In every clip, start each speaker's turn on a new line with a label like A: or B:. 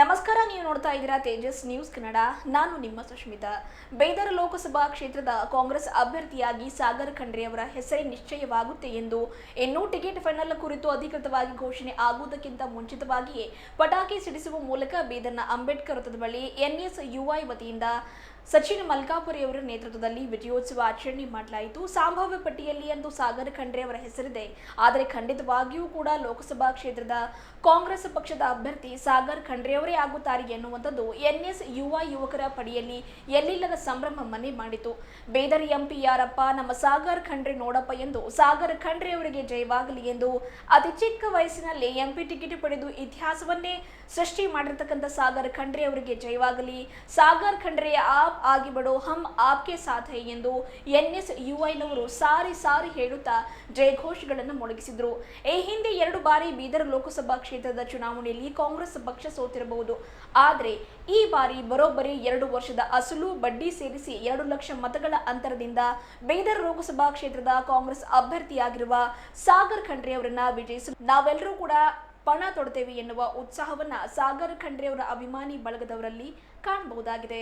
A: ನಮಸ್ಕಾರ, ನೀವು ನೋಡ್ತಾ ಇದ್ದೀರಾ ತೇಜಸ್ ನ್ಯೂಸ್ ಕನ್ನಡ. ನಾನು ನಿಮ್ಮ ಸುಷ್ಮಿತಾ ಬೈದರ್ ಲೋಕಸಭಾ ಕ್ಷೇತ್ರದ ಕಾಂಗ್ರೆಸ್ ಅಭ್ಯರ್ಥಿಯಾಗಿ ಸಾಗರ್ ಖಂಡ್ರೆ ಅವರ ಹೆಸರೇ ನಿಶ್ಚಯವಾಗುತ್ತೆ ಎಂದು ಇನ್ನೂ ಟಿಕೆಟ್ ಫೈನಲ್ ಕುರಿತು ಅಧಿಕೃತವಾಗಿ ಘೋಷಣೆ ಆಗುವುದಕ್ಕಿಂತ ಮುಂಚಿತವಾಗಿಯೇ ಪಟಾಕಿ ಸಿಡಿಸುವ ಮೂಲಕ ಬೀದರ್ನ ಅಂಬೇಡ್ಕರ್ ವೃತ್ತದ ಬಳಿ ಎನ್ಎಸ್ ಯುಐ ವತಿಯಿಂದ ಸಚಿನ್ ಮಲ್ಕಾಪುರಿ ಅವರ ನೇತೃತ್ವದಲ್ಲಿ ವಿಜಯೋತ್ಸವ ಆಚರಣೆ ಮಾಡಲಾಯಿತು. ಸಂಭಾವ್ಯ ಪಟ್ಟಿಯಲ್ಲಿ ಅಂದು ಸಾಗರ್ ಖಂಡ್ರೆ ಅವರ ಹೆಸರಿದೆ. ಆದರೆ ಖಂಡಿತವಾಗಿಯೂ ಕೂಡ ಲೋಕಸಭಾ ಕ್ಷೇತ್ರದ ಕಾಂಗ್ರೆಸ್ ಪಕ್ಷದ ಅಭ್ಯರ್ಥಿ ಸಾಗರ್ ಖಂಡ್ರೆ ಅವರೇ ಆಗುತ್ತಾರೆ ಎನ್ನುವಂಥದ್ದು ಎನ್ಎಸ್ ಯುವ ಯುವಕರ ಪಡೆಯಲ್ಲಿ ಎಲ್ಲಿಲ್ಲದ ಸಂಭ್ರಮ ಮನೆ ಮಾಡಿತು. ಬೇದರ್ ಎಂಪಿ ಯಾರಪ್ಪ, ನಮ್ಮ ಸಾಗರ್ ಖಂಡ್ರೆ ನೋಡಪ್ಪ ಎಂದು ಸಾಗರ್ ಖಂಡ್ರೆ ಅವರಿಗೆ ಜಯವಾಗಲಿ ಎಂದು ಅತಿ ಚಿಕ್ಕ ವಯಸ್ಸಿನಲ್ಲಿ ಎಂಪಿ ಟಿಕೆಟ್ ಪಡೆದು ಇತಿಹಾಸವನ್ನೇ ಸೃಷ್ಟಿ ಮಾಡಿರ್ತಕ್ಕಂಥ ಸಾಗರ್ ಖಂಡ್ರೆ ಅವರಿಗೆ ಜಯವಾಗಲಿ. ಸಾಗರ್ ಖಂಡ್ರೆಯ ಆಪ್ ಆಗಿ ಬಡೋ ಹಮ್ ಆಪ್ಕೆ ಸಾಥ್ ಹೈ ಎಂದು ಎನ್ಎಸ್ ಯುಐನವರು ಸಾರಿ ಸಾರಿ ಹೇಳುತ್ತಾ ಜಯಘೋಷಗಳನ್ನು ಮೊಳಗಿಸಿದ್ರು. ಈ ಹಿಂದೆ ಎರಡು ಬಾರಿ ಬೀದರ್ ಲೋಕಸಭಾ ಕ್ಷೇತ್ರದ ಚುನಾವಣೆಯಲ್ಲಿ ಕಾಂಗ್ರೆಸ್ ಪಕ್ಷ ಸೋತಿರಬಹುದು. ಆದರೆ ಈ ಬಾರಿ ಬರೋಬ್ಬರಿ ಎರಡು ವರ್ಷದ ಅಸಲು ಬಡ್ಡಿ ಸೇರಿಸಿ ಎರಡು ಲಕ್ಷ ಮತಗಳ ಅಂತರದಿಂದ ಬೀದರ್ ಲೋಕಸಭಾ ಕ್ಷೇತ್ರದ ಕಾಂಗ್ರೆಸ್ ಅಭ್ಯರ್ಥಿಯಾಗಿರುವ ಸಾಗರ್ ಖಂಡ್ರೆ ಅವರನ್ನ ವಿಜಯಿಸಲು ನಾವೆಲ್ಲರೂ ಕೂಡ ಪಣ ತೊಡ್ತೇವೆ ಎನ್ನುವ ಉತ್ಸಾಹವನ್ನ ಸಾಗರ್ ಖಂಡ್ರೆ ಅವರ ಅಭಿಮಾನಿ ಬಳಗದವರಲ್ಲಿ ಕಾಣಬಹುದಾಗಿದೆ.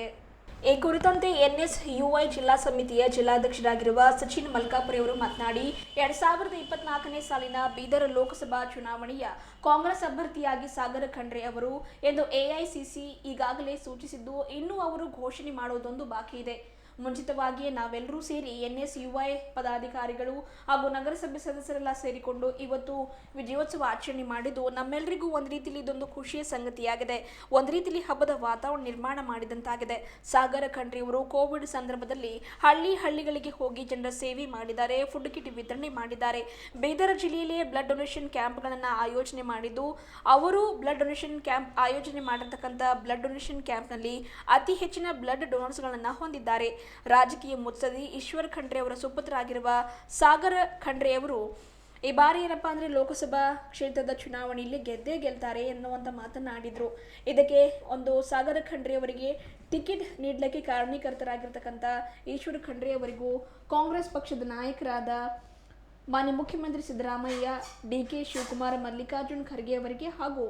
A: ಈ ಕುರಿತಂತೆ ಎನ್ಎಸ್ ಯುಐ ಜಿಲ್ಲಾ ಸಮಿತಿಯ ಜಿಲ್ಲಾಧ್ಯಕ್ಷರಾಗಿರುವ ಸಚಿನ್ ಮಲ್ಕಾಪುರಿ ಅವರು ಮಾತನಾಡಿ, ಎರಡ್ ಸಾವಿರದ ಇಪ್ಪತ್ನಾಲ್ಕನೇ ಸಾಲಿನ ಬೀದರ್ ಲೋಕಸಭಾ ಚುನಾವಣೆಯ ಕಾಂಗ್ರೆಸ್ ಅಭ್ಯರ್ಥಿಯಾಗಿ ಸಾಗರ ಖಂಡ್ರೆ ಅವರು ಎಂದು ಎಐಸಿಸಿ ಈಗಾಗಲೇ ಸೂಚಿಸಿದ್ದು, ಇನ್ನೂ ಅವರು ಘೋಷಣೆ ಮಾಡುವುದೊಂದು ಬಾಕಿ ಇದೆ ಮುಂಚಿತವಾಗಿಯೇ ನಾವೆಲ್ಲರೂ ಸೇರಿ ಎನ್ ಎಸ್ ಯು ಐ ಪದಾಧಿಕಾರಿಗಳು ಹಾಗೂ ನಗರಸಭೆ ಸದಸ್ಯರೆಲ್ಲ ಸೇರಿಕೊಂಡು ಇವತ್ತು ವಿಜಯೋತ್ಸವ ಆಚರಣೆ ಮಾಡಿದ್ದು ನಮ್ಮೆಲ್ಲರಿಗೂ ಒಂದು ರೀತಿಯಲ್ಲಿ ಇದೊಂದು ಖುಷಿಯ ಸಂಗತಿಯಾಗಿದೆ. ಒಂದು ರೀತಿಯಲ್ಲಿ ಹಬ್ಬದ ವಾತಾವರಣ ನಿರ್ಮಾಣ ಮಾಡಿದಂತಾಗಿದೆ. ಸಾಗರ ಖಂಡ್ರಿಯವರು ಕೋವಿಡ್ ಸಂದರ್ಭದಲ್ಲಿ ಹಳ್ಳಿ ಹಳ್ಳಿಗಳಿಗೆ ಹೋಗಿ ಜನರ ಸೇವೆ ಮಾಡಿದ್ದಾರೆ, ಫುಡ್ ಕಿಟ್ ವಿತರಣೆ ಮಾಡಿದ್ದಾರೆ. ಬೀದರ್ ಜಿಲ್ಲೆಯಲ್ಲೇ ಬ್ಲಡ್ ಡೊನೇಷನ್ ಕ್ಯಾಂಪ್ಗಳನ್ನು ಆಯೋಜನೆ ಮಾಡಿದ್ದು, ಅವರು ಬ್ಲಡ್ ಡೊನೇಷನ್ ಕ್ಯಾಂಪ್ ಆಯೋಜನೆ ಮಾಡಿರ್ತಕ್ಕಂಥ ಬ್ಲಡ್ ಡೊನೇಷನ್ ಕ್ಯಾಂಪ್ನಲ್ಲಿ ಅತಿ ಹೆಚ್ಚಿನ ಬ್ಲಡ್ ಡೊನರ್ಸ್ಗಳನ್ನು ಹೊಂದಿದ್ದಾರೆ. ರಾಜಕೀಯ ಮುತ್ಸದಿ ಈಶ್ವರ್ ಖಂಡ್ರೆ ಅವರ ಸುಪುತ್ರರಾಗಿರುವ ಸಾಗರ ಖಂಡ್ರೆ ಅವರು, ಈ ಬಾರಿ ಏನಪ್ಪಾ ಅಂದ್ರೆ ಲೋಕಸಭಾ ಕ್ಷೇತ್ರದ ಚುನಾವಣೆಯಲ್ಲಿ ಗೆದ್ದೇ ಗೆಲ್ತಾರೆ ಎನ್ನುವಂತ ಮಾತನಾಡಿದ್ರು ಇದಕ್ಕೆ ಒಂದು ಸಾಗರ ಖಂಡ್ರೆ ಅವರಿಗೆ ಟಿಕೆಟ್ ನೀಡಲಿಕ್ಕೆ ಕಾರಣೀಕರ್ತರಾಗಿರ್ತಕ್ಕಂಥ ಈಶ್ವರ್ ಖಂಡ್ರೆ ಅವರಿಗೂ ಕಾಂಗ್ರೆಸ್ ಪಕ್ಷದ ನಾಯಕರಾದ ಮಾನ್ಯ ಮುಖ್ಯಮಂತ್ರಿ ಸಿದ್ದರಾಮಯ್ಯ, ಡಿ ಕೆ ಶಿವಕುಮಾರ್ ಮಲ್ಲಿಕಾರ್ಜುನ್ ಖರ್ಗೆ ಅವರಿಗೆ ಹಾಗೂ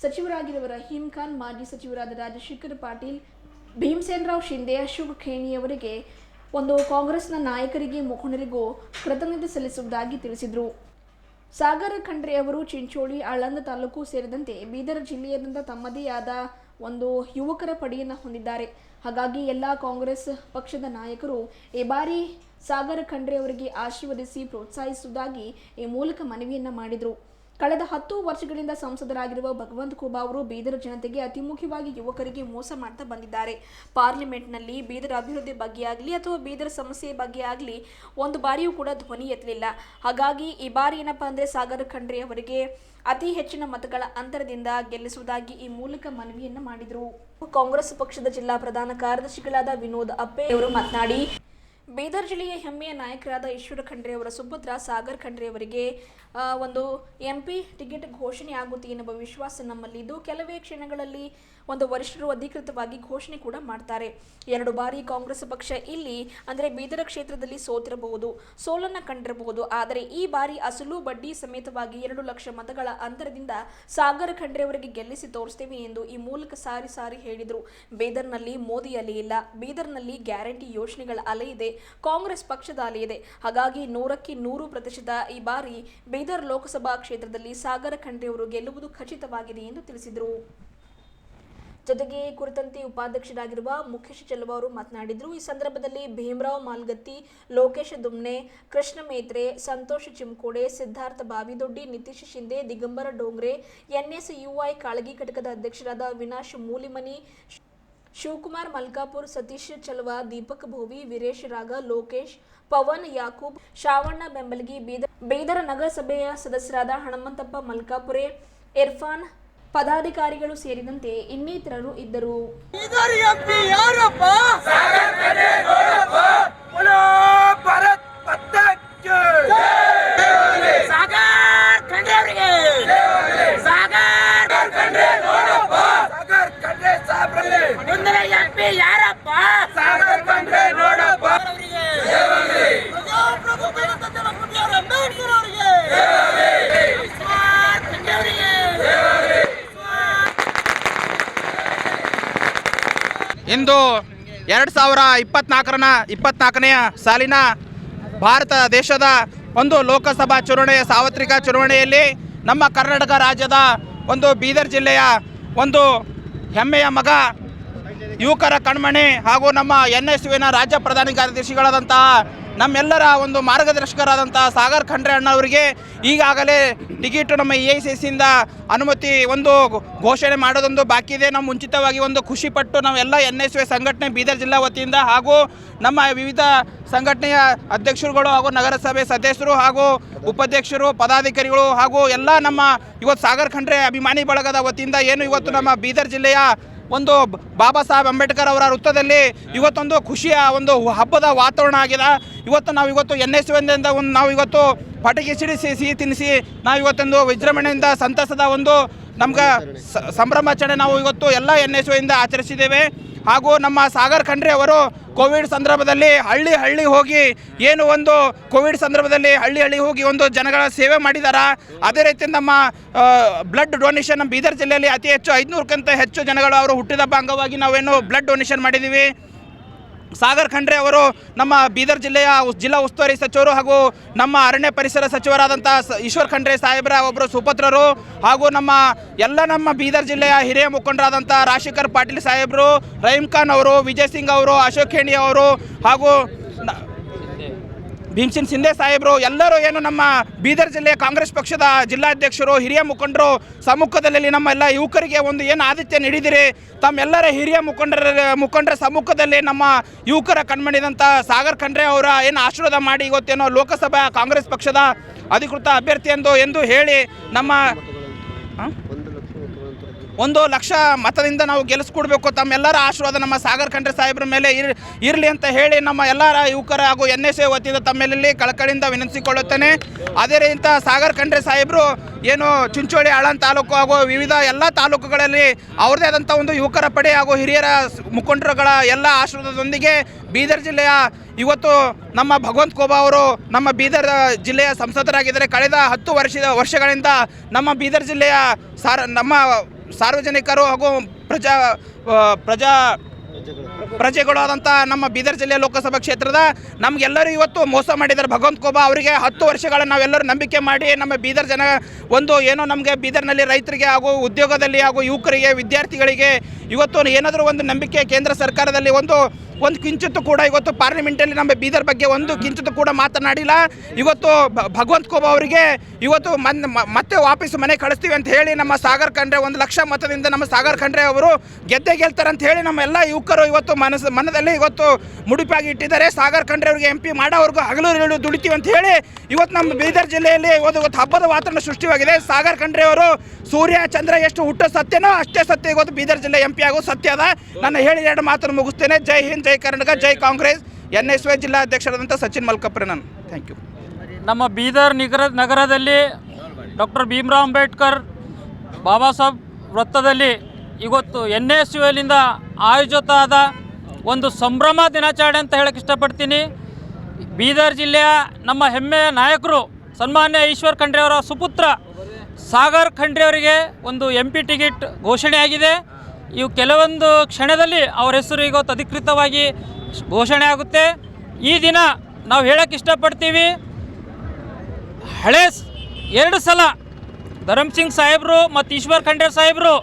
A: ಸಚಿವರಾಗಿರುವ ರಹೀಂ ಖಾನ್ ಮಾಜಿ ಸಚಿವರಾದ ರಾಜಶೇಖರ್ ಪಾಟೀಲ್ ಭೀಮಸೇನರಾವ್ ಶಿಂದೆ ಅಶೋಕ್ ಖೇಣಿಯವರಿಗೆ ಒಂದು ಕಾಂಗ್ರೆಸ್ನ ನಾಯಕರಿಗೆ ಮುಖಂಡರಿಗೂ ಕೃತಜ್ಞತೆ ಸಲ್ಲಿಸುವುದಾಗಿ ತಿಳಿಸಿದರು. ಸಾಗರ ಖಂಡ್ರೆ ಅವರು ಚಿಂಚೋಳಿ ಆಳಂದ ತಾಲೂಕು ಸೇರಿದಂತೆ ಬೀದರ್ ಜಿಲ್ಲೆಯಾದ್ಯಂತ ತಮ್ಮದೇ ಆದ ಒಂದು ಯುವಕರ ಪಡೆಯನ್ನು ಹೊಂದಿದ್ದಾರೆ. ಹಾಗಾಗಿ ಎಲ್ಲ ಕಾಂಗ್ರೆಸ್ ಪಕ್ಷದ ನಾಯಕರು ಈ ಬಾರಿ ಸಾಗರ ಖಂಡ್ರೆ ಅವರಿಗೆ ಆಶೀರ್ವದಿಸಿ, ಪ್ರೋತ್ಸಾಹಿಸುವುದಾಗಿ ಈ ಮೂಲಕ ಮನವಿಯನ್ನು ಮಾಡಿದರು. ಕಳೆದ ಹತ್ತು ವರ್ಷಗಳಿಂದ ಸಂಸದರಾಗಿರುವ ಭಗವಂತ ಖೂಬಾ ಅವರು ಬೀದರ್ ಜನತೆಗೆ ಅತಿ ಮುಖ್ಯವಾಗಿ ಯುವಕರಿಗೆ ಮೋಸ ಮಾಡ್ತಾ ಬಂದಿದ್ದಾರೆ. ಪಾರ್ಲಿಮೆಂಟ್ನಲ್ಲಿ ಬೀದರ್ ಅಭಿವೃದ್ಧಿ ಬಗ್ಗೆ ಆಗಲಿ ಅಥವಾ ಬೀದರ್ ಸಮಸ್ಯೆ ಬಗ್ಗೆ ಆಗಲಿ ಒಂದು ಬಾರಿಯೂ ಕೂಡ ಧ್ವನಿ ಎತ್ತಲಿಲ್ಲ. ಹಾಗಾಗಿ ಈ ಬಾರಿ ಏನಪ್ಪಾ ಅಂದ್ರೆ ಸಾಗರ್ ಖಂಡ್ರೆ ಅವರಿಗೆ ಅತಿ ಹೆಚ್ಚಿನ ಮತಗಳ ಅಂತರದಿಂದ ಗೆಲ್ಲಿಸುವುದಾಗಿ ಈ ಮೂಲಕ ಮನವಿಯನ್ನು ಮಾಡಿದರು. ಕಾಂಗ್ರೆಸ್ ಪಕ್ಷದ ಜಿಲ್ಲಾ ಪ್ರಧಾನ ಕಾರ್ಯದರ್ಶಿಗಳಾದ ವಿನೋದ್ ಅಪ್ಪೆ ಅವರು ಮಾತನಾಡಿ ಬೀದರ್ ಜಿಲ್ಲೆಯ ಹೆಮ್ಮೆಯ ನಾಯಕರಾದ ಈಶ್ವರ ಖಂಡ್ರೆ ಅವರ ಸುಪುತ್ರ ಸಾಗರ್ ಖಂಡ್ರೆ ಅವರಿಗೆ ಒಂದು ಎಂ ಪಿ ಟಿಕೆಟ್ ಘೋಷಣೆ ಆಗುತ್ತೆ ಎನ್ನುವ ವಿಶ್ವಾಸ ನಮ್ಮಲ್ಲಿದ್ದು. ಕೆಲವೇ ಕ್ಷಣಗಳಲ್ಲಿ ಒಂದು ವರಿಷ್ಠರು ಅಧಿಕೃತವಾಗಿ ಘೋಷಣೆ ಕೂಡ ಮಾಡ್ತಾರೆ. ಎರಡು ಬಾರಿ ಕಾಂಗ್ರೆಸ್ ಪಕ್ಷ ಇಲ್ಲಿ, ಅಂದರೆ ಬೀದರ ಕ್ಷೇತ್ರದಲ್ಲಿ ಸೋತಿರಬಹುದು, ಸೋಲನ್ನ ಕಂಡಿರಬಹುದು. ಆದರೆ ಈ ಬಾರಿ ಅಸಲು ಬಡ್ಡಿ ಸಮೇತವಾಗಿ ಎರಡು ಲಕ್ಷ ಮತಗಳ ಅಂತರದಿಂದ ಸಾಗರ್ ಖಂಡ್ರೆ ಅವರಿಗೆ ಗೆಲ್ಲಿಸಿ ತೋರಿಸ್ತೇವೆ ಎಂದು ಈ ಮೂಲಕ ಸಾರಿ ಸಾರಿ ಹೇಳಿದರು. ಬೀದರ್ನಲ್ಲಿ ಮೋದಿ ಅಲೆ ಇಲ್ಲ. ಬೀದರ್ನಲ್ಲಿ ಗ್ಯಾರಂಟಿ ಯೋಜನೆಗಳ ಅಲೆ ಇದೆ. ಕಾಂಗ್ರೆಸ್ ಪಕ್ಷದ ಅಲೆ ಇದೆ. ಹಾಗಾಗಿ ನೂರಕ್ಕೆ ನೂರು ಪ್ರತಿಶತ ಈ ಬಾರಿ ಬೀದರ್ ಲೋಕಸಭಾ ಕ್ಷೇತ್ರದಲ್ಲಿ ಸಾಗರ ಖಂಡ್ರೆ ಅವರು ಗೆಲ್ಲುವುದು ಖಚಿತವಾಗಿದೆ ಎಂದು ತಿಳಿಸಿದರು. ಜೊತೆಗೆ ಕುರಿತಂತೆ ಉಪಾಧ್ಯಕ್ಷರಾಗಿರುವ ಮುಖೇಶ್ ಚೆಲುವ ಅವರು ಮಾತನಾಡಿದರು. ಈ ಸಂದರ್ಭದಲ್ಲಿ ಭೀಮರಾವ್ ಮಾಲ್ಗತ್ತಿ, ಲೋಕೇಶ್ ದುಮ್ನೆ, ಕೃಷ್ಣ ಮೇತ್ರೆ, ಸಂತೋಷ್ ಚಿಮ್ಕೋಡೆ, ಸಿದ್ಧಾರ್ಥ ಬಾವಿದೊಡ್ಡಿ, ನಿತೀಶ್ ಶಿಂದೆ, ದಿಗಂಬರ ಡೋಂಗ್ರೆ, ಎನ್ಎಸ್ ಯುಐ ಕಾಳಗಿ ಘಟಕದ ಅಧ್ಯಕ್ಷರಾದ ವಿನಾಶ್ ಮೂಲಿಮನಿ ಶಿವಕುಮಾರ್, ಮಲ್ಕಾಪುರ್, ಸತೀಶ್ ಚಲುವ, ದೀಪಕ್ ಭೋವಿ, ವೀರೇಶ್ ರಾಗ ಲೋಕೇಶ್, ಪವನ್, ಯಾಕೂಬ್ ಶಾವಣ್ಣ ಬೆಂಬಲಗಿ, ಬೀದರ್, ಬೀದರ ನಗರಸಭೆಯ ಸದಸ್ಯರಾದ ಹನುಮಂತಪ್ಪ ಮಲ್ಕಾಪುರೆ, ಇರ್ಫಾನ್ ಪದಾಧಿಕಾರಿಗಳು ಸೇರಿದಂತೆ ಇನ್ನಿತರರು ಇದ್ದರು.
B: ಇಂದು ಎರಡು ಸಾವಿರ ಇಪ್ಪತ್ನಾಲ್ಕರನ, ಇಪ್ಪತ್ನಾಲ್ಕನೆಯ ಸಾಲಿನ ಭಾರತ ದೇಶದ ಒಂದು ಲೋಕಸಭಾ ಚುನಾವಣೆಯ ಸಾರ್ವತ್ರಿಕ ಚುನಾವಣೆಯಲ್ಲಿ ನಮ್ಮ ಕರ್ನಾಟಕ ರಾಜ್ಯದ ಒಂದು ಬೀದರ್ ಜಿಲ್ಲೆಯ ಒಂದು ಹೆಮ್ಮೆಯ ಮಗ, ಯುವಕರ ಕಣ್ಮಣಿ ಹಾಗೂ ನಮ್ಮ ಎನ್ ರಾಜ್ಯ ಪ್ರಧಾನ ಕಾರ್ಯದರ್ಶಿಗಳಾದಂತಹ ನಮ್ಮೆಲ್ಲರ ಒಂದು ಮಾರ್ಗದರ್ಶಕರಾದಂಥ ಸಾಗರ್ ಖಂಡ್ರೆ ಅಣ್ಣವರಿಗೆ ಈಗಾಗಲೇ ಟಿಕೆಟ್ ನಮ್ಮ ಎ ಐ ಸಿ ಸಿಯಿಂದ ಅನುಮತಿ ಒಂದು ಘೋಷಣೆ ಮಾಡೋದೊಂದು ಬಾಕಿ ಇದೆ. ನಾವು ಮುಂಚಿತವಾಗಿ ಒಂದು ಖುಷಿಪಟ್ಟು ನಾವೆಲ್ಲ ಎನ್ ಎಸ್ ಯು ಸಂಘಟನೆ ಬೀದರ್ ಜಿಲ್ಲಾ ವತಿಯಿಂದ ಹಾಗೂ ನಮ್ಮ ವಿವಿಧ ಸಂಘಟನೆಯ ಅಧ್ಯಕ್ಷರುಗಳು ಹಾಗೂ ನಗರಸಭೆ ಸದಸ್ಯರು ಹಾಗೂ ಉಪಾಧ್ಯಕ್ಷರು, ಪದಾಧಿಕಾರಿಗಳು ಹಾಗೂ ಎಲ್ಲ ನಮ್ಮ ಇವತ್ತು ಸಾಗರ್ ಖಂಡ್ರೆ ಅಭಿಮಾನಿ ಬಳಗದ ವತಿಯಿಂದ ಏನು ಇವತ್ತು ನಮ್ಮ ಬೀದರ್ ಜಿಲ್ಲೆಯ ಒಂದು ಬಾಬಾ ಸಾಹೇಬ್ ಅಂಬೇಡ್ಕರ್ ಅವರ ವೃತ್ತದಲ್ಲಿ ಇವತ್ತೊಂದು ಖುಷಿಯ ಒಂದು ಹಬ್ಬದ ವಾತಾವರಣ ಆಗಿದೆ. ಇವತ್ತು ನಾವು ಇವತ್ತು ಎನ್ ಎಸ್ ಒಂದು ನಾವು ಇವತ್ತು ಪಟಾಕಿ ಸಿಡಿಸಿ ಸಿಹಿ ತಿನ್ನಿಸಿ ನಾವು ಇವತ್ತೊಂದು ವಿಜೃಂಭಣೆಯಿಂದ ಸಂತಸದ ಒಂದು ನಮ್ಗೆ ಸಂಭ್ರಮಾಚರಣೆ ನಾವು ಇವತ್ತು ಎಲ್ಲ ಎನ್ ಎಸ್ ಇಂದ ಆಚರಿಸಿದ್ದೇವೆ. ಹಾಗೂ ನಮ್ಮ ಸಾಗರ್ ಖಂಡ್ರೆ ಅವರು ಕೋವಿಡ್ ಸಂದರ್ಭದಲ್ಲಿ ಹಳ್ಳಿ ಹಳ್ಳಿ ಹೋಗಿ ಏನು ಒಂದು ಕೋವಿಡ್ ಸಂದರ್ಭದಲ್ಲಿ ಹಳ್ಳಿ ಹಳ್ಳಿ ಹೋಗಿ ಒಂದು ಜನಗಳ ಸೇವೆ ಮಾಡಿದಾರ? ಅದೇ ರೀತಿ ನಮ್ಮ ಬ್ಲಡ್ ಡೊನೇಷನ್ ನಮ್ಮ ಬೀದರ್ ಜಿಲ್ಲೆಯಲ್ಲಿ ಅತಿ ಹೆಚ್ಚು ಐದುನೂರಕ್ಕಿಂತ ಹೆಚ್ಚು ಜನಗಳು ಅವರು ಹುಟ್ಟಿದಬ್ಬ ಅಂಗವಾಗಿ ನಾವೇನು ಬ್ಲಡ್ ಡೊನೇಷನ್ ಮಾಡಿದ್ದೀವಿ ಸಾಗರ್ ಖಂಡ್ರೆ ಅವರು ನಮ್ಮ ಬೀದರ್ ಜಿಲ್ಲೆಯ ಜಿಲ್ಲಾ ಉಸ್ತುವಾರಿ ಸಚಿವರು ಹಾಗೂ ನಮ್ಮ ಅರಣ್ಯ ಪರಿಸರ ಸಚಿವರಾದಂಥ ಈಶ್ವರ್ ಖಂಡ್ರೆ ಸಾಹೇಬ್ರ ಒಬ್ಬರು ಸುಪುತ್ರರು ಹಾಗೂ ನಮ್ಮ ಎಲ್ಲ ನಮ್ಮ ಬೀದರ್ ಜಿಲ್ಲೆಯ ಹಿರಿಯ ಮುಖಂಡರಾದಂಥ ರಾಜಶೇಖರ್ ಪಾಟೀಲ್ ಸಾಹೇಬರು ರಹೀಮ್ ಖಾನ್ ಅವರು, ವಿಜಯ್ ಸಿಂಗ್ ಅವರು, ಅಶೋಕ್ ಖೇಣಿ ಅವರು ಹಾಗೂ ಭೀಮ್ಸಿನ್ ಸಿಂಧೆ ಸಾಹೇಬರು, ಎಲ್ಲರೂ ಏನು ನಮ್ಮ ಬೀದರ್ ಜಿಲ್ಲೆ ಕಾಂಗ್ರೆಸ್ ಪಕ್ಷದ ಜಿಲ್ಲಾಧ್ಯಕ್ಷರು, ಹಿರಿಯ ಮುಖಂಡರು ಸಮ್ಮುಖದಲ್ಲಿ ನಮ್ಮ ಎಲ್ಲ ಯುವಕರಿಗೆ ಒಂದು ಏನು ಆದಿತ್ಯ ನೀಡಿದಿರಿ? ತಮ್ಮೆಲ್ಲರ ಹಿರಿಯ ಮುಖಂಡರ ಮುಖಂಡರ ಸಮ್ಮುಖದಲ್ಲಿ ನಮ್ಮ ಯುವಕರ ಕಣ್ಮಣಿದಂಥ ಸಾಗರ್ ಖಂಡ್ರೆ ಅವರ ಏನು ಆಶೀರ್ವಾದ ಮಾಡಿ ಇವತ್ತೇನೋ ಲೋಕಸಭಾ ಕಾಂಗ್ರೆಸ್ ಪಕ್ಷದ ಅಧಿಕೃತ ಅಭ್ಯರ್ಥಿ ಎಂದು ಎಂದು ಹೇಳಿ ನಮ್ಮ ಒಂದು ಲಕ್ಷ ಮತದಿಂದ ನಾವು ಗೆಲ್ಲಿಸ್ಕೊಡ್ಬೇಕು. ತಮ್ಮೆಲ್ಲರ ಆಶೀರ್ವಾದ ನಮ್ಮ ಸಾಗರ್ ಖಂಡ್ರೆ ಸಾಹೇಬ್ರ ಮೇಲೆ ಇರ್, ಇರಲಿ ಅಂತ ಹೇಳಿ ನಮ್ಮ ಎಲ್ಲರ ಯುವಕರ ಹಾಗೂ ಎನ್ ಎಸ್ ಎ ವತಿಯಿಂದ ತಮ್ಮೆಲ್ಲಿ ಕಳಕಳಿಯಿಂದ ವಿನಂತಿಸಿಕೊಳ್ಳುತ್ತೇನೆ. ಅದೇ ರೀತಿ ಸಾಗರ್ ಖಂಡ್ರೆ ಸಾಹೇಬರು ಏನು ಚುಂಚೋಳಿ ಆಳನ್ ತಾಲೂಕು ಹಾಗೂ ವಿವಿಧ ಎಲ್ಲ ತಾಲೂಕುಗಳಲ್ಲಿ ಅವ್ರದ್ದೇ ಆದಂಥ ಒಂದು ಯುವಕರ ಪಡೆ ಹಾಗೂ ಹಿರಿಯರ ಮುಖಂಡರುಗಳ ಎಲ್ಲ ಆಶೀರ್ವಾದದೊಂದಿಗೆ ಬೀದರ್ ಜಿಲ್ಲೆಯ ಇವತ್ತು ನಮ್ಮ ಭಗವಂತ ಕೋಬಾ ಅವರು ನಮ್ಮ ಬೀದರ್ ಜಿಲ್ಲೆಯ ಸಂಸದರಾಗಿದ್ದಾರೆ. ಕಳೆದ ಹತ್ತು ವರ್ಷದ, ವರ್ಷಗಳಿಂದ ನಮ್ಮ ಬೀದರ್ ಜಿಲ್ಲೆಯ ಸಾರ, ನಮ್ಮ ಸಾರ್ವಜನಿಕರು ಹಾಗೂ ಪ್ರಜಾ ಪ್ರಜಾ ಪ್ರಜೆಗಳು ಆದಂಥ ನಮ್ಮ ಬೀದರ್ ಜಿಲ್ಲೆಯ ಲೋಕಸಭಾ ಕ್ಷೇತ್ರದ ನಮಗೆಲ್ಲರೂ ಇವತ್ತು ಮೋಸ ಮಾಡಿದ್ದಾರೆ. ಭಗವಂತ ಕೋಬಾ ಅವರಿಗೆ ಹತ್ತು ವರ್ಷಗಳ ನಾವೆಲ್ಲರೂ ನಂಬಿಕೆ ಮಾಡಿ ನಮ್ಮ ಬೀದರ್ ಜನ ಒಂದು ಏನೋ ನಮಗೆ ಬೀದರ್ನಲ್ಲಿ ರೈತರಿಗೆ ಹಾಗೂ ಉದ್ಯೋಗದಲ್ಲಿ ಹಾಗೂ ಯುವಕರಿಗೆ, ವಿದ್ಯಾರ್ಥಿಗಳಿಗೆ ಇವತ್ತು ಏನಾದರೂ ಒಂದು ನಂಬಿಕೆ ಕೇಂದ್ರ ಸರ್ಕಾರದಲ್ಲಿ ಒಂದು ಒಂದು ಕಿಂಚಿತ್ತು ಕೂಡ ಇವತ್ತು ಪಾರ್ಲಿಮೆಂಟಲ್ಲಿ ನಮ್ಮ ಬೀದರ್ ಬಗ್ಗೆ ಒಂದು ಕಿಂಚಿತ್ತು ಕೂಡ ಮಾತನಾಡಿಲ್ಲ. ಇವತ್ತು ಭಗವಂತ ಕೋಬ ಅವರಿಗೆ ಇವತ್ತು ಮನ್ ಮತ್ತೆ ವಾಪಸ್ ಮನೆ ಕಳಿಸ್ತೀವಿ ಅಂತ ಹೇಳಿ ನಮ್ಮ ಸಾಗರ್ ಖಂಡ್ರೆ ಒಂದು ಲಕ್ಷ ಮತದಿಂದ ನಮ್ಮ ಸಾಗರ್ ಖಂಡ್ರೆ ಅವರು ಗೆದ್ದೆ ಗೆಲ್ತಾರೆ ಅಂತ ಹೇಳಿ ನಮ್ಮ ಎಲ್ಲ ಯುವಕರು ಇವತ್ತು ಮನಸ್ಸು ಮನದಲ್ಲಿ ಇವತ್ತು ಮುಡಿಪಾಗಿ ಇಟ್ಟಿದ್ದಾರೆ. ಸಾಗರ್ ಖಂಡ್ರೆ ಅವರಿಗೆ ಎಂ ಪಿ ಮಾಡೋವರೆಗೂ ಹಗಲು ಇರಲು ದುಡಿತೀವಿ ಅಂತ ಹೇಳಿ ಇವತ್ತು ನಮ್ಮ ಬೀದರ್ ಜಿಲ್ಲೆಯಲ್ಲಿ ಇವತ್ತು ಇವತ್ತು ಹಬ್ಬದ ವಾತಾವರಣ ಸೃಷ್ಟಿಯಾಗಿದೆ ಸಾಗರ್ ಖಂಡ್ರೆ ಅವರು ಸೂರ್ಯ, ಚಂದ್ರ ಎಷ್ಟು ಹುಟ್ಟೋ ಸತ್ಯನೋ ಅಷ್ಟೇ ಸತ್ಯ ಇವತ್ತು ಬೀದರ್ ಜಿಲ್ಲೆ ಎಂ ಪಿ ಆಗೋ ಸತ್ಯ ಅದ. ನಾನು ಹೇಳಿ ಎರಡು ಮಾತನ್ನು ಮುಗಿಸ್ತೇನೆ. ಜೈ ಹಿಂದ್ ಜೈ ಕರ್ನಾಟಕ, ಜೈ ಕಾಂಗ್ರೆಸ್. ಎನ್ ಎಸ್ ವೈ ಜಿಲ್ಲಾಧ್ಯಕ್ಷರಾದಂಥ ಸಚಿನ್ ಮಲ್ಕಪ್ರೆ ನಾನು ಥ್ಯಾಂಕ್ ಯು
C: ನಮ್ಮ ಬೀದರ್ ನಿಗರ ನಗರದಲ್ಲಿ ಡಾಕ್ಟರ್ ಭೀಮ್ರಾವ್ ಅಂಬೇಡ್ಕರ್ ಬಾಬಾ ಸಾಹೇಬ್ ವೃತ್ತದಲ್ಲಿ ಇವತ್ತು ಎನ್ ಎಸ್ ಯು ಎಲ್ಲಿಂದ ಆಯೋಜಿತ ಆದ ಒಂದು ಸಂಭ್ರಮ ದಿನಾಚರಣೆ ಅಂತ ಹೇಳಕ್ಕೆ ಇಷ್ಟಪಡ್ತೀನಿ. ಬೀದರ್ ಜಿಲ್ಲೆಯ ನಮ್ಮ ಹೆಮ್ಮೆಯ ನಾಯಕರು ಸನ್ಮಾನ್ಯ ಈಶ್ವರ್ ಖಂಡ್ರೆ ಅವರ ಸುಪುತ್ರ ಸಾಗರ್ ಖಂಡ್ರೆ ಅವರಿಗೆ ಒಂದು ಎಂ ಪಿ ಟಿಕೆಟ್ ಘೋಷಣೆಯಾಗಿದೆ. ಇವು ಕೆಲವೊಂದು ಕ್ಷಣದಲ್ಲಿ ಅವರ ಹೆಸರು ಈಗ ಅಧಿಕೃತವಾಗಿ ಘೋಷಣೆ ಆಗುತ್ತೆ. ಈ ದಿನ ನಾವು ಹೇಳಕ್ಕೆ ಇಷ್ಟಪಡ್ತೀವಿ, ಹಳೆ ಎರಡು ಸಲ ಧರಮ್ ಸಿಂಗ್ ಸಾಹೇಬರು ಮತ್ತು ಈಶ್ವರ್ ಖಂಡ್ರೆ ಸಾಹೇಬರು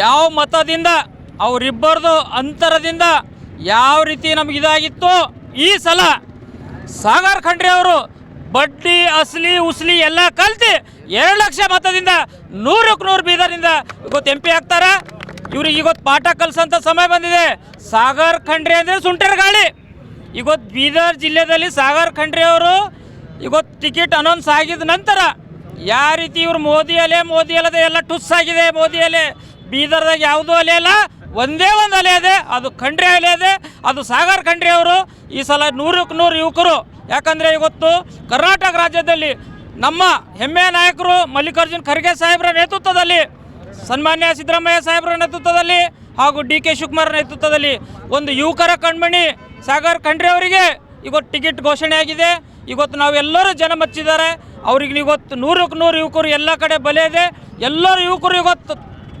C: ಯಾವ ಮತದಿಂದ ಅವರಿಬ್ಬರದು ಅಂತರದಿಂದ ಯಾವ ರೀತಿ ನಮ್ಗೆ ಇದಾಗಿತ್ತು ಈ ಸಲ ಸಾಗರ್ ಖಂಡ್ರೆ ಅವರು ಬಡ್ಡಿ, ಅಸಲಿ, ಉಸ್ಲಿ ಎಲ್ಲ ಕಲ್ತು ಎರಡು ಲಕ್ಷ ಮತದಿಂದ ನೂರಕ್ಕೆ ನೂರು ಬೀದರಿಂದ ಇವತ್ತು ಎಂ ಪಿ ಆಗ್ತಾರೆ. ಇವ್ರಿಗೆ ಇವತ್ತು ಪಾಠ ಕಲಿಸೋಂಥ ಸಮಯ ಬಂದಿದೆ. ಸಾಗರ್ ಖಂಡ್ರಿ ಅಂದರೆ ಸುಂಟರ್ ಗಾಳಿ ಇವತ್ತು ಬೀದರ್ ಜಿಲ್ಲೆಯಲ್ಲಿ ಸಾಗರ್ ಖಂಡ್ರಿ ಅವರು ಇವತ್ತು ಟಿಕೆಟ್ ಅನೌನ್ಸ್ ಆಗಿದ ನಂತರ ಯಾವ ರೀತಿ ಇವ್ರು ಮೋದಿ ಅಲೆ, ಮೋದಿ ಅಲ್ಲದೆ ಎಲ್ಲ ಟುಸ್ ಆಗಿದೆ, ಮೋದಿ ಅಲೆ. ಬೀದರ್ದಾಗ ಯಾವುದೂ ಅಲೆ ಅಲ್ಲ, ಒಂದೇ ಒಂದು ಅಲೆ ಇದೆ. ಅದು ಖಂಡ್ರಿ ಅಲೆ ಇದೆ, ಅದು ಸಾಗರ್ ಖಂಡ್ರಿ ಅವರು. ಈ ಸಲ ನೂರಕ್ಕೆ ನೂರು ಯುವಕರು. ಯಾಕಂದರೆ ಇವತ್ತು ಕರ್ನಾಟಕ ರಾಜ್ಯದಲ್ಲಿ ನಮ್ಮ ಹೆಮ್ಮೆಯ ನಾಯಕರು ಮಲ್ಲಿಕಾರ್ಜುನ್ ಖರ್ಗೆ ಸಾಹೇಬರ ನೇತೃತ್ವದಲ್ಲಿ ಸನ್ಮಾನ್ಯ ಸಿದ್ದರಾಮಯ್ಯ ಸಾಹೇಬರ ನೇತೃತ್ವದಲ್ಲಿ ಹಾಗೂ ಡಿ ಕೆ ಶಿವಕುಮಾರ್ ನೇತೃತ್ವದಲ್ಲಿ ಒಂದು ಯುವಕರ ಕಣ್ಮಣಿ ಸಾಗರ್ ಖಂಡ್ರೆ ಅವರಿಗೆ ಇವತ್ತು ಟಿಕೆಟ್ ಘೋಷಣೆ ಆಗಿದೆ. ಇವತ್ತು ನಾವೆಲ್ಲರೂ ಜನ ಮಚ್ಚಿದ್ದಾರೆ. ಅವ್ರಿಗೆ ಇವತ್ತು ನೂರಕ್ಕೆ ನೂರು ಯುವಕರು ಎಲ್ಲ ಕಡೆ ಬಲೆ ಇದೆ. ಎಲ್ಲರೂ ಯುವಕರು ಇವತ್ತು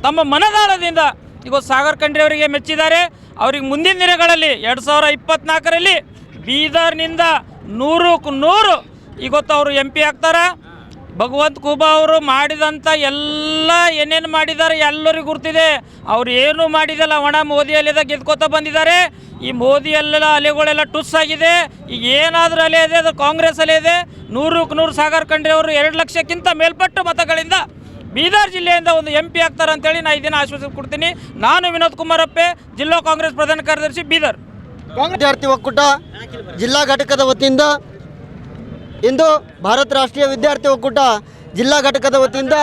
C: ತಮ್ಮ ಮನದಾಳದಿಂದ ಇವತ್ತು ಸಾಗರ್ ಖಂಡ್ರೆ ಅವರಿಗೆ ಮೆಚ್ಚಿದ್ದಾರೆ. ಅವ್ರಿಗೆ ಮುಂದಿನ ದಿನಗಳಲ್ಲಿ ಎರಡು ಸಾವಿರ ಇಪ್ಪತ್ತ್ನಾಲ್ಕರಲ್ಲಿ ಬೀದರ್ನಿಂದ ನೂರಕ್ಕೆ ನೂರು ಇವತ್ತು ಅವರು ಎಂ ಪಿ ಆಗ್ತಾರೆ? ಭಗವಂತ ಖೂಬಾ ಅವರು ಮಾಡಿದಂಥ ಎಲ್ಲ ಏನೇನು ಮಾಡಿದ್ದಾರೆ ಎಲ್ಲರಿಗೂ ಗುರ್ತಿದೆ. ಅವ್ರು ಏನು ಮಾಡಿದಲ್ಲ ಒಣ ಮೋದಿ ಅಲೆದ ಗೆದ್ಕೋತಾ ಬಂದಿದ್ದಾರೆ. ಈ ಮೋದಿಯಲ್ಲೆಲ್ಲ ಅಲೆಗಳೆಲ್ಲ ಟುಸ್ ಆಗಿದೆ. ಈಗ ಏನಾದರೂ ಅಲೆ ಇದೆ, ಅದು ಕಾಂಗ್ರೆಸ್ ಅಲೆ ಇದೆ. ನೂರಕ್ಕೆ ನೂರು ಸಾಗರ್ ಖಂಡ್ರೆ ಅವರು ಎರಡು ಲಕ್ಷಕ್ಕಿಂತ ಮೇಲ್ಪಟ್ಟು ಮತಗಳಿಂದ ಬೀದರ್ ಜಿಲ್ಲೆಯಿಂದ ಒಂದು ಎಂ ಪಿ ಆಗ್ತಾರೆ ಅಂತೇಳಿ ನಾ ಇದನ್ನು ಆಶ್ವಾಸ ಕೊಡ್ತೀನಿ. ನಾನು ವಿನೋದ್ ಕುಮಾರಪ್ಪೆ, ಜಿಲ್ಲಾ ಕಾಂಗ್ರೆಸ್ ಪ್ರಧಾನ ಕಾರ್ಯದರ್ಶಿ ಬೀದರ್.
D: ವಿದ್ಯಾರ್ಥಿ ಒಕ್ಕೂಟ ಜಿಲ್ಲಾ ಘಟಕದ ವತಿಯಿಂದ ಇಂದು ಭಾರತ ರಾಷ್ಟ್ರೀಯ ವಿದ್ಯಾರ್ಥಿ ಒಕ್ಕೂಟ ಜಿಲ್ಲಾ ಘಟಕದ ವತಿಯಿಂದ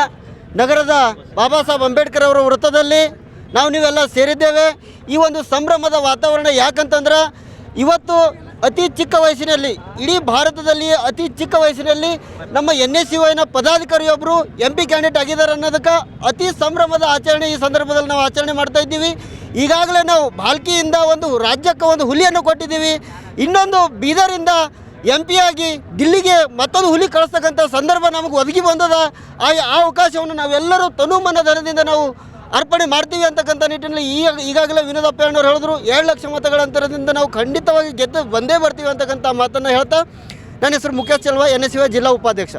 D: ನಗರದ ಬಾಬಾ ಸಾಹೇಬ್ ಅಂಬೇಡ್ಕರ್ ಅವರ ವೃತ್ತದಲ್ಲಿ ನಾವು ನೀವೆಲ್ಲ ಸೇರಿದ್ದೇವೆ. ಈ ಒಂದು ಸಂಭ್ರಮದ ವಾತಾವರಣ ಯಾಕಂತಂದ್ರೆ ಇವತ್ತು ಅತಿ ಚಿಕ್ಕ ವಯಸ್ಸಿನಲ್ಲಿ, ಇಡೀ ಭಾರತದಲ್ಲಿ ಅತಿ ಚಿಕ್ಕ ವಯಸ್ಸಿನಲ್ಲಿ ನಮ್ಮ ಎನ್ ಎಸ್ ಯು ಐನ ಪದಾಧಿಕಾರಿಯೊಬ್ಬರು ಎಂ ಪಿ ಕ್ಯಾಂಡಿಡೇಟ್ ಆಗಿದ್ದಾರೆ ಅನ್ನೋದಕ್ಕೆ ಅತಿ ಸಂಭ್ರಮದ ಆಚರಣೆ ಈ ಸಂದರ್ಭದಲ್ಲಿ ನಾವು ಆಚರಣೆ ಮಾಡ್ತಾ ಇದ್ದೀವಿ. ಈಗಾಗಲೇ ನಾವು ಬಾಲ್ಕಿಯಿಂದ ಒಂದು ರಾಜ್ಯಕ್ಕೆ ಒಂದು ಹುಲಿಯನ್ನು ಕೊಟ್ಟಿದ್ದೀವಿ. ಇನ್ನೊಂದು ಬೀದರಿಂದ ಎಂ ಪಿ ಆಗಿ ದಿಲ್ಲಿಗೆ ಮತ್ತೊಂದು ಹುಲಿ ಕಳಿಸ್ತಕ್ಕಂಥ ಸಂದರ್ಭ ನಮಗೆ ಒದಗಿ ಬಂದದ. ಆ ಅವಕಾಶವನ್ನು ನಾವೆಲ್ಲರೂ ತನುಮನಧನದಿಂದ ನಾವು ಅರ್ಪಣೆ ಮಾಡ್ತೀವಿ ಅಂತಕ್ಕಂಥ ನಿಟ್ಟಿನಲ್ಲಿ ಈಗ ಈಗಾಗಲೇ ವಿನೋದ್ ಅಪ್ಪಣ್ಣವ್ರು ಹೇಳಿದ್ರು, ಏಳು ಲಕ್ಷ ಮತಗಳ ಅಂತರದಿಂದ ನಾವು ಖಂಡಿತವಾಗಿ ಗೆದ್ದು ಬಂದೇ ಬರ್ತೀವಿ ಅಂತಕ್ಕಂಥ ಮಾತನ್ನು ಹೇಳ್ತಾ, ನನ್ನ ಹೆಸರು ಮುಖೇಶ್ ಚಲ್ವಾ, ಎನ್ ಎಸ್ ಜಿಲ್ಲಾ ಉಪಾಧ್ಯಕ್ಷ.